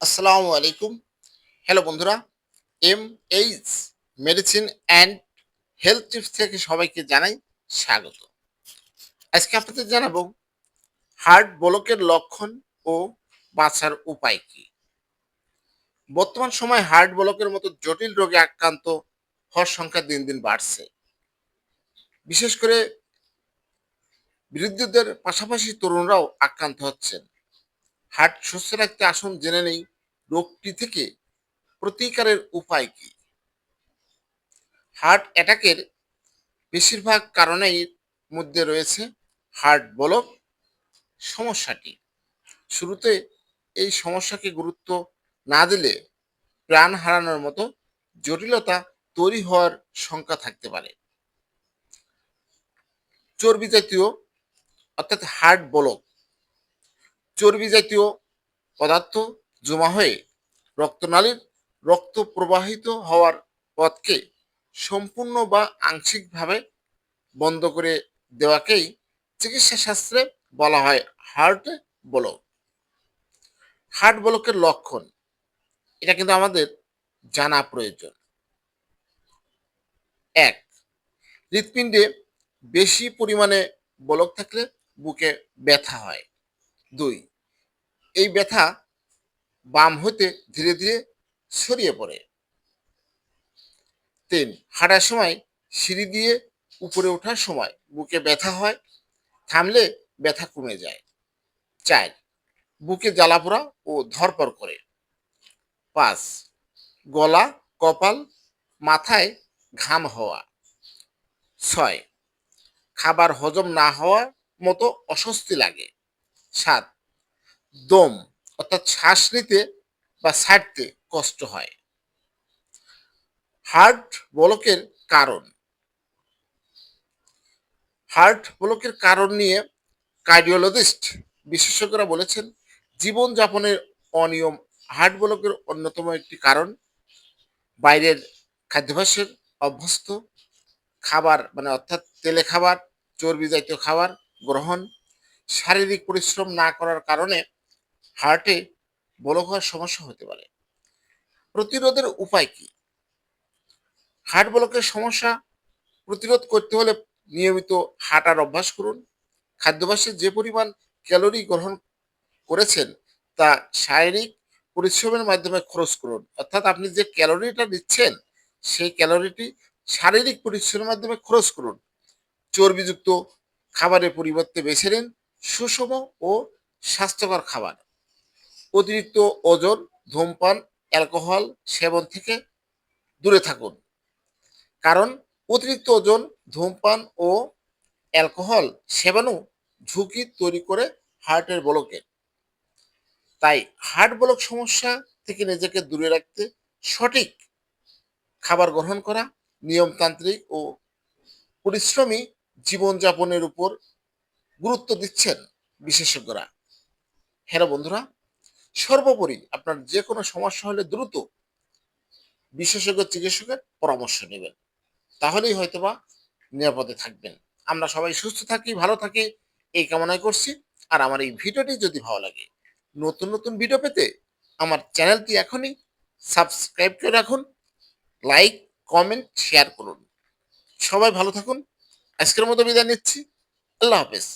আসসালামু আলাইকুম। হ্যালো বন্ধুরা M H medicine and health tips থেকে সবাইকে জানাই স্বাগত। আজকে আপনাদের জানাব, হার্ট ব্লকের লক্ষণ ও বাঁচার উপায় কি? বর্তমান সময় হার্ট ব্লকের মতো জটিল রোগে আক্রান্ত হওয়ার সংখ্যা দিন দিন বাড়ছে। বিশেষ করে বৃদ্ধদের পাশাপাশি তরুণরাও আক্রান্ত হচ্ছেন। হার্ট সুস্থ রাখতে আসুন জেনে নেই, রোগটি থেকে প্রতিকারের উপায় কি? হার্ট অ্যাটাকের বেশিরভাগ কারণেই মধ্যে রয়েছে হার্ট ব্লক সমস্যাটি। শুরুতে এই সমস্যাকে গুরুত্ব না দিলে প্রাণ হারানোর মতো জটিলতা তৈরি হওয়ার সংখ্যা থাকতে পারে। চর্বি জাতীয়, অর্থাৎ হার্ট ব্লক চর্বি জাতীয় পদার্থ জমা হয়ে রক্তনালীর রক্ত প্রবাহিত হওয়ার পথকে সম্পূর্ণ বা আংশিকভাবে বন্ধ করে দেওয়াকেই চিকিৎসা শাস্ত্রে বলা হয় হার্ট ব্লক। হার্ট ব্লকের লক্ষণ, এটা কিন্তু আমাদের জানা প্রয়োজন। এক, হৃৎপিণ্ডে বেশি পরিমাণে ব্লক থাকলে বুকে ব্যথা হয়। দুই, এই ব্যথা বাম হতে ধীরে ধীরে ছড়িয়ে পড়ে। তিন, হাঁটার সময় সিঁড়ি দিয়ে উপরে ওঠার সময় বুকে ব্যথা হয়, থামলে ব্যথা কমে যায়। চার, বুকে জ্বালাপোড়া ও ধরপর করে। পাঁচ, গলা, কপাল, মাথায় ঘাম হওয়া। ছয়, খাবার হজম না হওয়ার মতো অস্বস্তি লাগে। সাত দম, অর্থাৎ শ্বাস নিতে বা ছাড়তে কষ্ট হয়। হার্ট ব্লকের কারণ। হার্ট ব্লকের কারণ নিয়ে কার্ডিওলজিস্ট বিশেষজ্ঞরা বলেছেন, জীবনযাপনের অনিয়ম হার্ট ব্লকের অন্যতম একটি কারণ। বাইরের খাদ্যাভ্যাসের অভ্যস্ত, খাবার মানে অর্থাৎ তেলে খাবার, চর্বি জাতীয় খাবার, গ্রহণ শারীরিক পরিশ্রম না করার কারণে হার্টে ব্লক হওয়ার সমস্যা হতে পারে। প্রতিরোধের উপায় কি? হার্ট ব্লকের সমস্যা প্রতিরোধ করতে হলে নিয়মিত হাঁটার অভ্যাস করুন। খাদ্যাভ্যাসে যে পরিমাণ ক্যালোরি গ্রহণ করেছেন তা শারীরিক পরিশ্রমের মাধ্যমে খরচ করুন। অর্থাৎ আপনি যে ক্যালোরিটা দিচ্ছেন সেই ক্যালোরিটি শারীরিক পরিশ্রমের মাধ্যমে খরচ করুন। চর্বিযুক্ত খাবারের পরিবর্তে বেছে নিন। সুষম ও স্বাস্থ্যকর খাবার। অতিরিক্ত ওজন, ধূমপান, অ্যালকোহল সেবন থেকে দূরে থাকুন। কারণ অতিরিক্ত ওজন, ধূমপান ও অ্যালকোহল সেবনও ঝুঁকি তৈরি করে হার্টের ব্লকের তাই হার্ট ব্লক সমস্যা থেকে নিজেকে দূরে রাখতে সঠিক খাবার গ্রহণ করা, নিয়মতান্ত্রিক ও পরিশ্রমী জীবনযাপনের উপর গুরুত্ব দিচ্ছেন বিশেষজ্ঞরা। হ্যালো বন্ধুরা, সর্বোপরি আপনার যে কোনো সমস্যা হলে দ্রুত বিশেষজ্ঞ চিকিৎসকের পরামর্শ নেবেন। তাহলেই হয়তোবা নিরাপদে থাকবেন। আমরা সবাই সুস্থ থাকি, ভালো থাকি, এই কামনাই করছি। আর আমার এই ভিডিওটি যদি ভালো লাগে, নতুন নতুন ভিডিও পেতে আমার চ্যানেলটি এখনই সাবস্ক্রাইব করে রাখুন, লাইক, কমেন্ট, শেয়ার করুন। সবাই ভালো থাকুন। আজকের মতো বিদায় নিচ্ছি। আল্লাহ হাফেজ।